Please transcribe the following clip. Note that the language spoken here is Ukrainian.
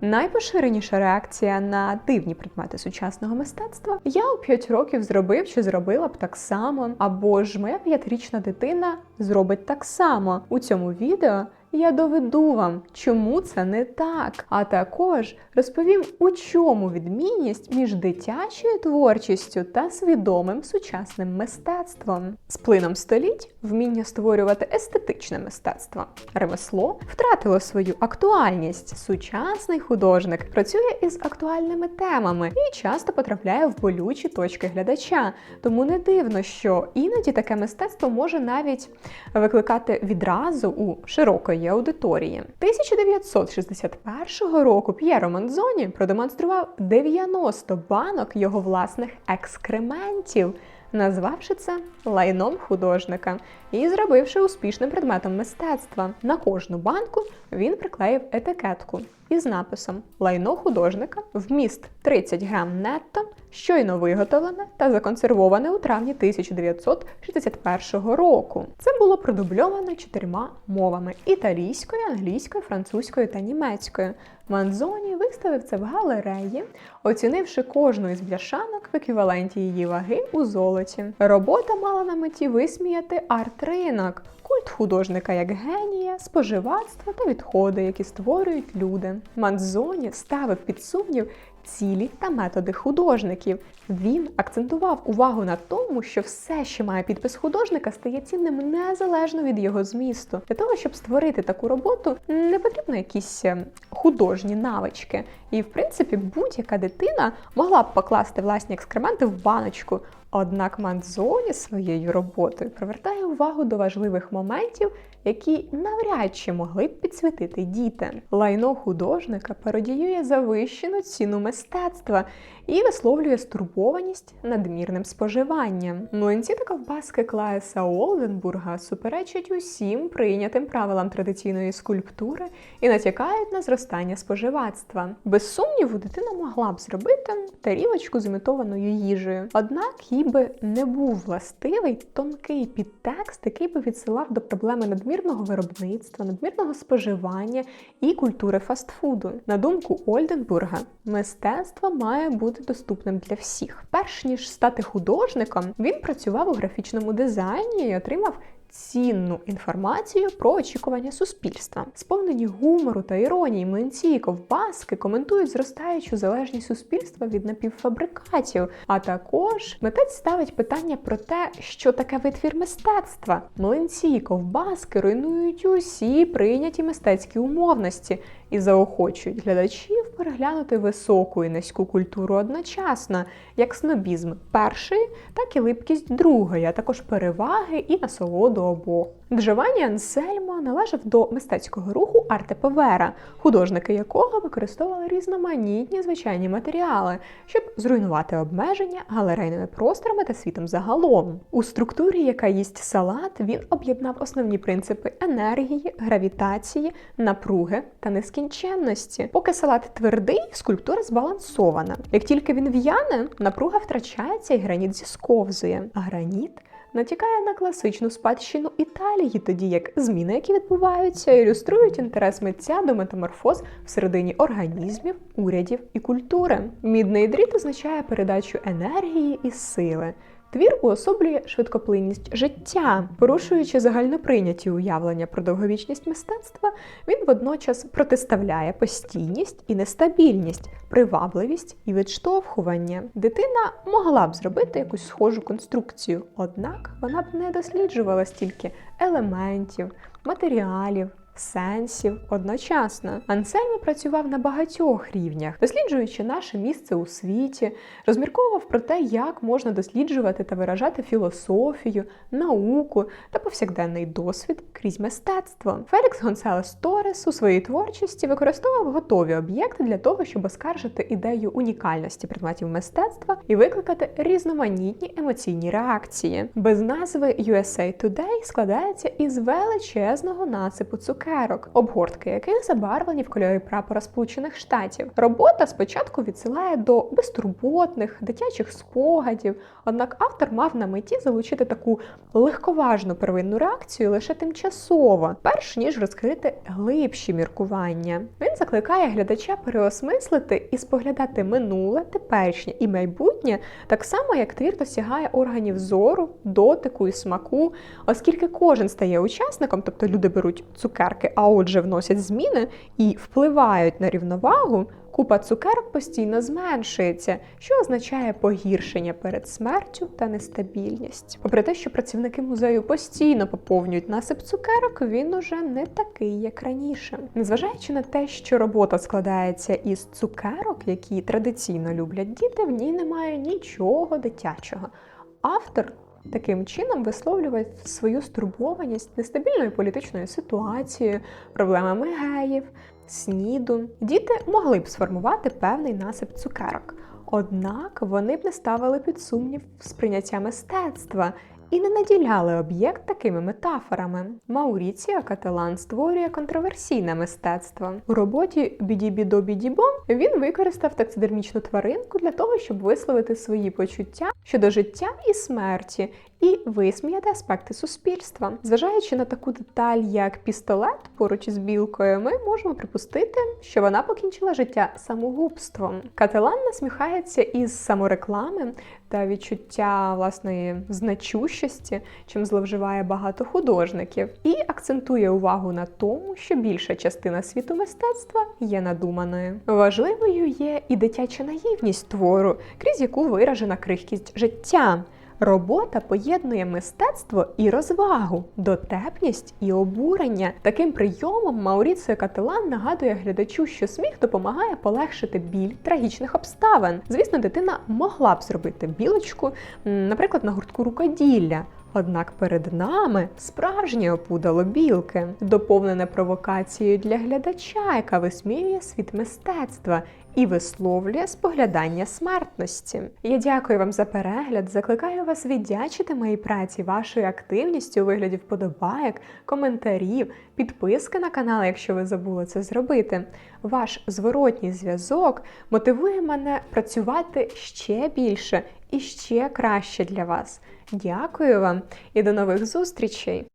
Найпоширеніша реакція на дивні предмети сучасного мистецтва я у 5 років зробив чи зробила б так само, або ж моя п'ятирічна дитина зробить так само. У цьому відео я доведу вам, чому це не так. А також розповім, у чому відмінність між дитячою творчістю та свідомим сучасним мистецтвом. З плином століть вміння створювати естетичне мистецтво. Ремесло втратило свою актуальність. Сучасний художник працює із актуальними темами і часто потрапляє в болючі точки глядача. Тому не дивно, що іноді таке мистецтво може навіть викликати відразу у широкої аудиторії. 1961 року П'єро Манзоні продемонстрував 90 банок його власних екскрементів. Назвавши це лайном художника і зробивши успішним предметом мистецтва. На кожну банку він приклеїв етикетку із написом Лайно художника вміст 30 грам нетто, щойно виготовлене та законсервоване у травні 1961 року. Це було продубльовано чотирма мовами: італійською, англійською, французькою та німецькою. Манзоні виставив це в галереї, оцінивши кожну із бляшанок в еквіваленті її ваги у золоті. Робота мала на меті висміяти арт-ринок, культ художника як генія, споживацтво та відходи, які створюють люди. Манзоні ставив під сумнів цілі та методи художників. Він акцентував увагу на тому, що все, що має підпис художника, стає цінним незалежно від його змісту. Для того, щоб створити таку роботу, не потрібно якісь е, художні навички. І, в принципі, будь-яка дитина могла б покласти власні екскременти в баночку. Однак Манзоні своєю роботою привертає увагу до важливих моментів, які навряд чи могли б підсвітити діти. Лайно художника пародіює завищену ціну мистецтва і висловлює стурбованість надмірним споживанням. Млинці та ковбаски Клаеса Олденбурга суперечать усім прийнятим правилам традиційної скульптури і натякають на зростання споживацтва. Без сумніву, дитина могла б зробити тарілочку з імітованою їжею, однак їй би не був властивий тонкий підтекст, який би відсилав до проблеми надмірного виробництва, надмірного споживання і культури фастфуду. На думку Ольденбурга, мистецтво має бути доступним для всіх. Перш ніж стати художником, він працював у графічному дизайні і отримав. Цінну інформацію про очікування суспільства, сповнені гумору та іронії, млинці і ковбаски коментують зростаючу залежність суспільства від напівфабрикатів. А також митець ставить питання про те, що таке витвір мистецтва. Млинці і ковбаски руйнують усі прийняті мистецькі умовності і заохочують глядачів переглянути високу і низьку культуру одночасно, як снобізм першої, так і липкість другої, а також переваги і насолоду обох. Джованні Ансельмо належав до мистецького руху Артеповера, художники якого використовували різноманітні звичайні матеріали, щоб зруйнувати обмеження галерейними просторами та світом загалом. У структурі, яка їсть салат, він об'єднав основні принципи енергії, гравітації, напруги та нескінченності. Поки салат твердий, скульптура збалансована. Як тільки він в'яне, напруга втрачається і граніт зісковзує. А граніт натякає на класичну спадщину Італії, тоді як зміни, які відбуваються, ілюструють інтерес митця до метаморфоз всередині організмів, урядів і культури. Мідний дріт означає передачу енергії і сили. Твір уособлює швидкоплинність життя, порушуючи загальноприйняті уявлення про довговічність мистецтва, він водночас протиставляє постійність і нестабільність, привабливість і відштовхування. Дитина могла б зробити якусь схожу конструкцію, однак вона б не досліджувала стільки елементів, матеріалів сенсів одночасно. Ансельмо працював на багатьох рівнях, досліджуючи наше місце у світі, розмірковував про те, як можна досліджувати та виражати філософію, науку та повсякденний досвід крізь мистецтво. Фелікс Гонсалес Торес у своїй творчості використовував готові об'єкти для того, щоб оскаржити ідею унікальності предметів мистецтва і викликати різноманітні емоційні реакції. Без назви USA Today складається із величезного насипу цукерок цукерок, обгортки яких забарвлені в кольорі прапора Сполучених Штатів. Робота спочатку відсилає до безтурботних дитячих спогадів, однак автор мав на меті залучити таку легковажну первинну реакцію лише тимчасово, перш ніж розкрити глибші міркування. Він закликає глядача переосмислити і споглядати минуле, теперішнє і майбутнє, так само як твір досягає органів зору, дотику і смаку, оскільки кожен стає учасником, тобто люди беруть цукерки, а отже вносять зміни і впливають на рівновагу. Купа цукерок постійно зменшується, що означає погіршення перед смертю та нестабільність. Попри те, що працівники музею постійно поповнюють насип цукерок, він уже не такий, як раніше. Незважаючи на те, що робота складається із цукерок, які традиційно люблять діти, в ній немає нічого дитячого. Автор Таким чином висловлював свою стурбованість нестабільною політичною ситуацією, проблемами геїв, сніду. Діти могли б сформувати певний насип цукерок, однак вони б не ставили під сумнів сприйняття мистецтва і не наділяли об'єкт такими метафорами. Мауріціо Каталан створює контроверсійне мистецтво. У роботі Бідібідо Бідібо він використав таксидермічну тваринку для того, щоб висловити свої почуття щодо життя і смерті. І висміяти аспекти суспільства. Зважаючи на таку деталь, як пістолет поруч із білкою, ми можемо припустити, що вона покінчила життя самогубством. Кателан насміхається із самореклами та відчуття власної значущості, чим зловживає багато художників, і акцентує увагу на тому, що більша частина світу мистецтва є надуманою. Важливою є і дитяча наївність твору, крізь яку виражена крихкість життя. Робота поєднує мистецтво і розвагу, дотепність і обурення. Таким прийомом Мауріціо Кателан нагадує глядачу, що сміх допомагає полегшити біль трагічних обставин. Звісно, дитина могла б зробити білочку, наприклад, на гуртку рукоділля. Однак перед нами справжнє опудало білки, доповнене провокацією для глядача, яка висміює світ мистецтва і висловлює споглядання смертності. Я дякую вам за перегляд. Закликаю вас віддячити моїй праці вашою активністю у вигляді вподобайок, коментарів, підписки на канал, якщо ви забули це зробити. Ваш зворотній зв'язок мотивує мене працювати ще більше і ще краще для вас. Дякую вам і до нових зустрічей!